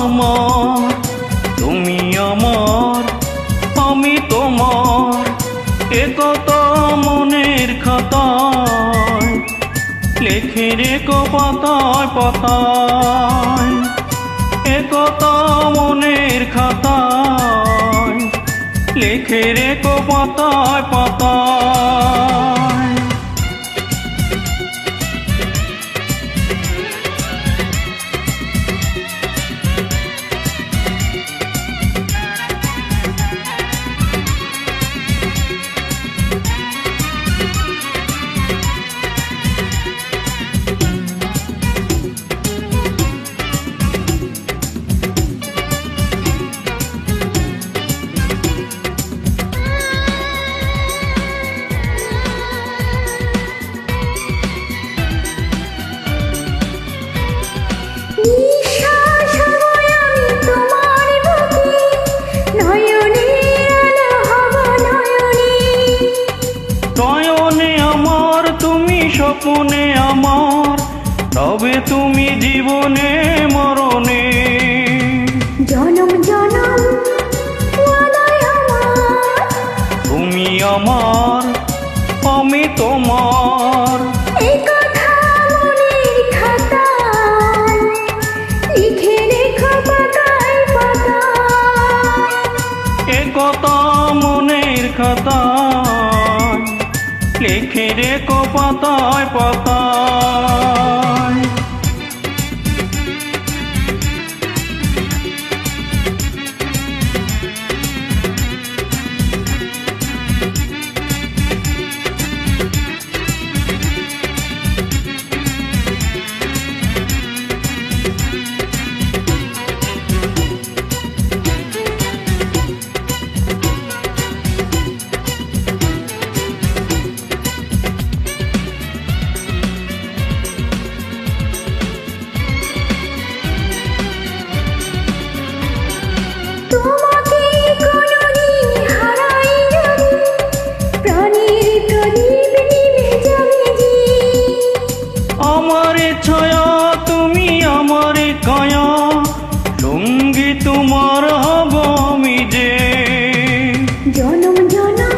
পদম তুমি আমার আমি তোমার একত মনের খাতায়, লেখে রেখো পাতায় পাতায় একত মনের খাতায়, লেখে রেখো পাতায় পাতায়। স্বপ্নে আমার তবে তুমি জীবনে মরণে। জনম জনম তুমি আমার আমি তোমার। কথা মনের খাতায়। লিখে কো পাতায় পাতায়। ছায়া তুমি আমার কায়া। সঙ্গী তোমার হব আমি যে জনম তুমি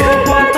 কত